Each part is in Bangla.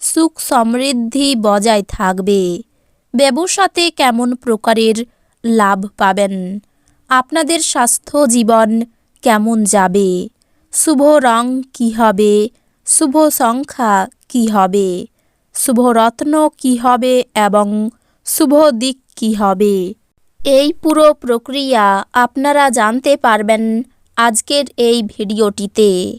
সুখ সমৃদ্ধি বজায় থাকবে। ব্যবসাতে কেমন প্রকারের লাভ পাবেন? আপনাদের স্বাস্থ্য জীবন কেমন যাবে? শুভ রং কী হবে? শুভ সংখ্যা কী হবে? শুভ রত্ন কী হবে এবং শুভ দিক কী হবে? এই পুরো প্রক্রিয়া আপনারা জানতে পারবেন আজকের এই ভিডিওটিতে।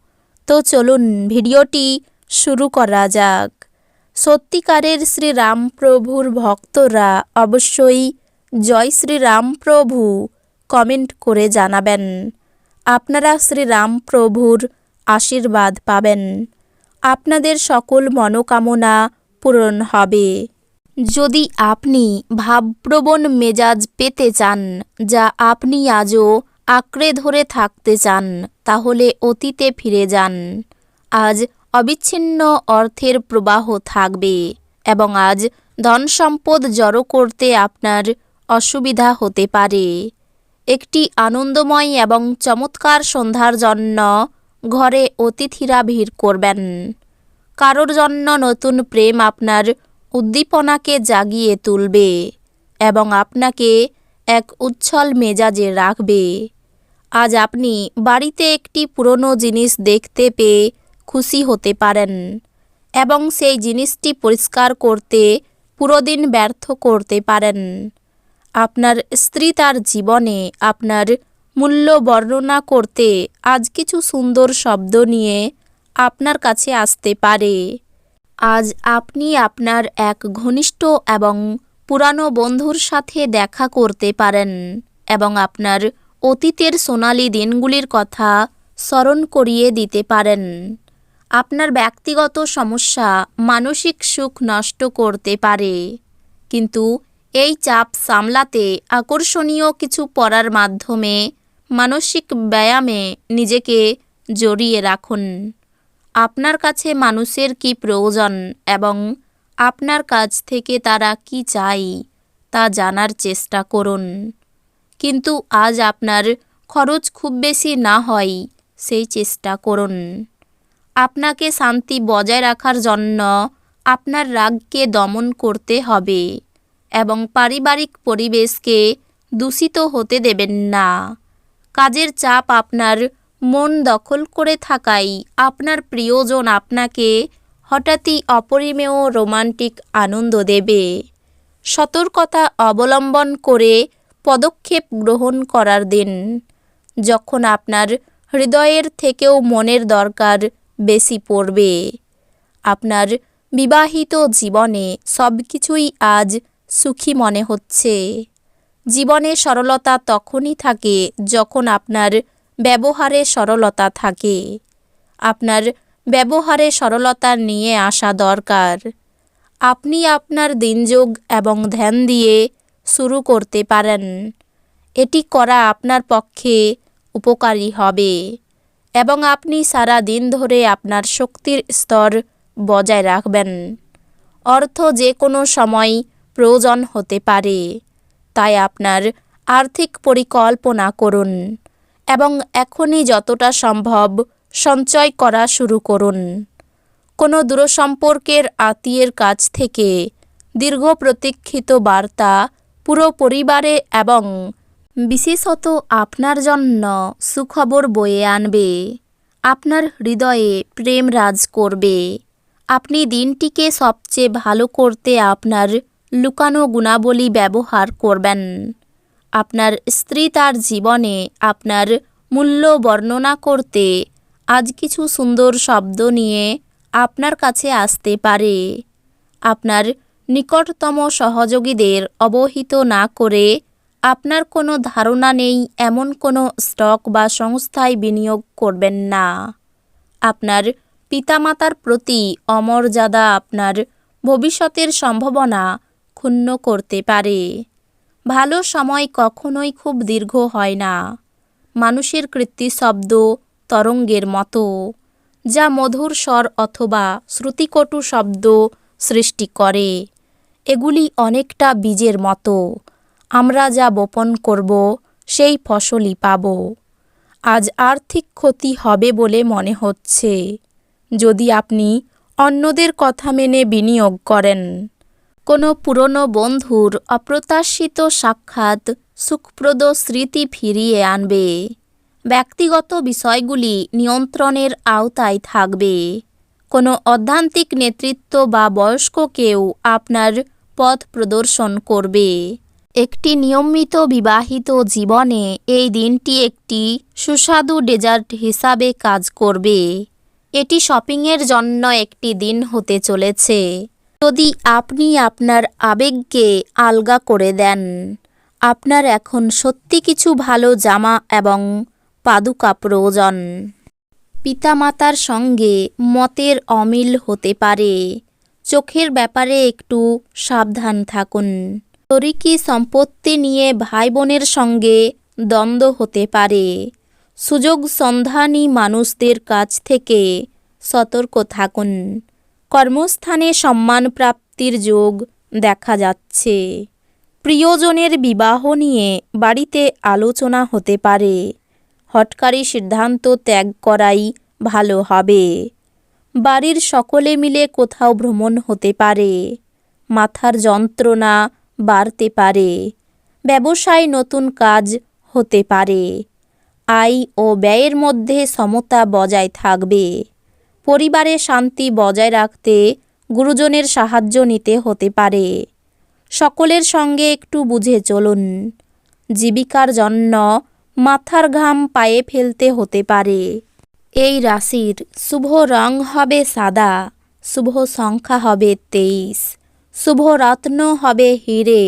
তো চলুন ভিডিওটি শুরু করা যাক। সত্যিকারের শ্রীরামপ্রভুর ভক্তরা অবশ্যই জয় শ্রীরামপ্রভু কমেন্ট করে জানাবেন। আপনারা শ্রীরামপ্রভুর আশীর্বাদ পাবেন। আপনাদের সকল মনোকামনা পূরণ হবে। যদি আপনি ভাবপ্রবণ মেজাজ পেতে চান, যা আপনি আজও আঁকড়ে ধরে থাকতে চান তাহলে অতীতে ফিরে যান। আজ অবিচ্ছিন্ন অর্থের প্রবাহ থাকবে এবং আজ ধন সম্পদ জড়ো করতে আপনার অসুবিধা হতে পারে। একটি আনন্দময় এবং চমৎকার সন্ধ্যার জন্য ঘরে অতিথিরা ভিড় করবেন। কারোর জন্য নতুন প্রেম আপনার উদ্দীপনাকে জাগিয়ে তুলবে এবং আপনাকে এক উচ্ছল মেজাজে রাখবে। আজ আপনি বাড়িতে একটি পুরনো জিনিস দেখতে পেয়ে খুশি হতে পারেন এবং সেই জিনিসটি পরিষ্কার করতে পুরো দিন ব্যর্থ করতে পারেন। আপনার স্ত্রী তার জীবনে আপনার মূল্য বর্ণনা করতে আজ কিছু সুন্দর শব্দ নিয়ে আপনার কাছে আসতে পারে। আজ আপনি আপনার এক ঘনিষ্ঠ এবং পুরানো বন্ধুর সাথে দেখা করতে পারেন এবং আপনার অতীতের সোনালি দিনগুলির কথা স্মরণ করিয়ে দিতে পারেন। আপনার ব্যক্তিগত সমস্যা মানসিক সুখ নষ্ট করতে পারে, কিন্তু এই চাপ সামলাতে আকর্ষণীয় কিছু পড়ার মাধ্যমে মানসিক ব্যায়ামে নিজেকে জড়িয়ে রাখুন। আপনার কাছে মানুষের কি প্রয়োজন এবং আপনার কাছ থেকে তারা কি চাই তা জানার চেষ্টা করুন। কিন্তু আজ আপনার খরচ খুব বেশি না হয়, সেই চেষ্টা করুন। আপনাকে শান্তি বজায় রাখার জন্য আপনার রাগকে দমন করতে হবে এবং পারিবারিক পরিবেশকে দূষিত হতে দেবেন না। কাজের চাপ আপনার মন দখল করে থাকায় আপনার প্রিয়জন আপনাকে হঠাৎই অপরিমেয় রোমান্টিক আনন্দ দেবে। সতর্কতা অবলম্বন করে পদক্ষেপ গ্রহণ করার দিন, যখন আপনার হৃদয়ের থেকেও মনের দরকার বেশি পড়বে। আপনার বিবাহিত জীবনে সব কিছুই আজ সুখী মনে হচ্ছে। জীবনে সরলতা তখনই থাকে যখন আপনার ব্যবহারে সরলতা থাকে। আপনার ব্যবহারে সরলতা নিয়ে আসা দরকার। আপনি আপনার দিনযোগ এবং ধ্যান দিয়ে শুরু করতে পারেন। এটি করা আপনার পক্ষে উপকারী হবে এবং আপনি সারা দিন ধরে আপনার শক্তির স্তর বজায় রাখবেন। অর্থ যে কোনো সময় প্রয়োজন হতে পারে। তাই আপনার আর্থিক পরিকল্পনা করুন এবং এখনই যতটা সম্ভব সঞ্চয় করা শুরু করুন। কোনো দূরসম্পর্কের আত্মীয়ের কাছ থেকে দীর্ঘ প্রতীক্ষিত বার্তা পুরো পরিবারে এবং বিশেষত আপনার জন্য সুখবর বয়ে আনবে। আপনার হৃদয়ে প্রেম রাজ করবে। আপনি দিনটিকে সবচেয়ে ভালো করতে আপনার লুকানো গুণাবলী ব্যবহার করবেন। আপনার স্ত্রী তার জীবনে আপনার মূল্য বর্ণনা করতে আজ কিছু সুন্দর শব্দ নিয়ে আপনার কাছে আসতে পারে। আপনার নিকটতম সহযোগীদের অবহিত না করে আপনার কোনো ধারণা নেই, এমন কোনো স্টক বা সংস্থায় বিনিয়োগ করবেন না। আপনার পিতামাতার প্রতি অমর্যাদা আপনার ভবিষ্যতের সম্ভাবনা ক্ষুণ্ণ করতে পারে। ভালো সময় কখনোই খুব দীর্ঘ হয় না। মানুষের কৃত্তি শব্দ তরঙ্গের মতো, যা মধুর স্বর অথবা শ্রুতিকটু শব্দ সৃষ্টি করে। এগুলি অনেকটা বীজের মতো। আমরা যা বপন করব, সেই ফসলই পাব। আজ আর্থিক ক্ষতি হবে বলে মনে হচ্ছে। যদি আপনি অন্যদের কথা মেনে বিনিয়োগ করেন। কোনো পুরনো বন্ধুর অপ্রত্যাশিত সাক্ষাৎ সুখপ্রদ স্মৃতি ফিরিয়ে আনবে। ব্যক্তিগত বিষয়গুলি নিয়ন্ত্রণের আওতায় থাকবে। কোনো অধ্যান্তিক নেতৃত্ব বা বয়স্ক কেউ আপনার পথ প্রদর্শন করবে। একটি নিয়মিত বিবাহিত জীবনে এই দিনটি একটি সুস্বাদু ডেজার্ট হিসাবে কাজ করবে। এটি শপিংয়ের জন্য একটি দিন হতে চলেছে। যদি আপনি আপনার আবেগকে আলগা করে দেন, আপনার এখন সত্যি কিছু ভালো জামা এবং পাদুকা প্রয়োজন। পিতামাতার সঙ্গে মতের অমিল হতে পারে। চোখের ব্যাপারে একটু সাবধান থাকুন। তরিকি সম্পত্তি নিয়ে ভাই বোনের সঙ্গে দ্বন্দ্ব হতে পারে। সুযোগ সন্ধানী মানুষদের কাছ থেকে সতর্ক থাকুন। কর্মস্থানে সম্মান প্রাপ্তির যোগ দেখা যাচ্ছে। প্রিয়জনের বিবাহ নিয়ে বাড়িতে আলোচনা হতে পারে। হটকারী সিদ্ধান্ত ত্যাগ করাই ভালো হবে। বাড়ির সকলে মিলে কোথাও ভ্রমণ হতে পারে। মাথার যন্ত্রণা বাড়তে পারে। ব্যবসায় নতুন কাজ হতে পারে। আয় ও ব্যয়ের মধ্যে সমতা বজায় থাকবে। পরিবারে শান্তি বজায় রাখতে গুরুজনের সাহায্য নিতে হতে পারে। সকলের সঙ্গে একটু বুঝে চলুন। জীবিকার জন্য মাথার ঘাম পায়ে ফেলতে হতে পারে। এই রাশির শুভ রং হবে সাদা, শুভ সংখ্যা হবে তেইশ, শুভ রত্ন হবে হিরে,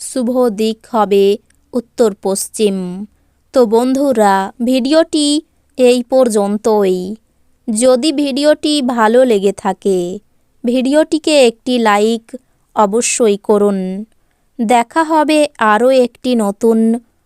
শুভ দিক হবে উত্তর পশ্চিম। তো বন্ধুরা, ভিডিওটি এই পর্যন্তই। যদি ভিডিওটি ভালো লেগে থাকে, ভিডিওটিকে একটি লাইক অবশ্যই করুন। দেখা হবে আরও একটি নতুন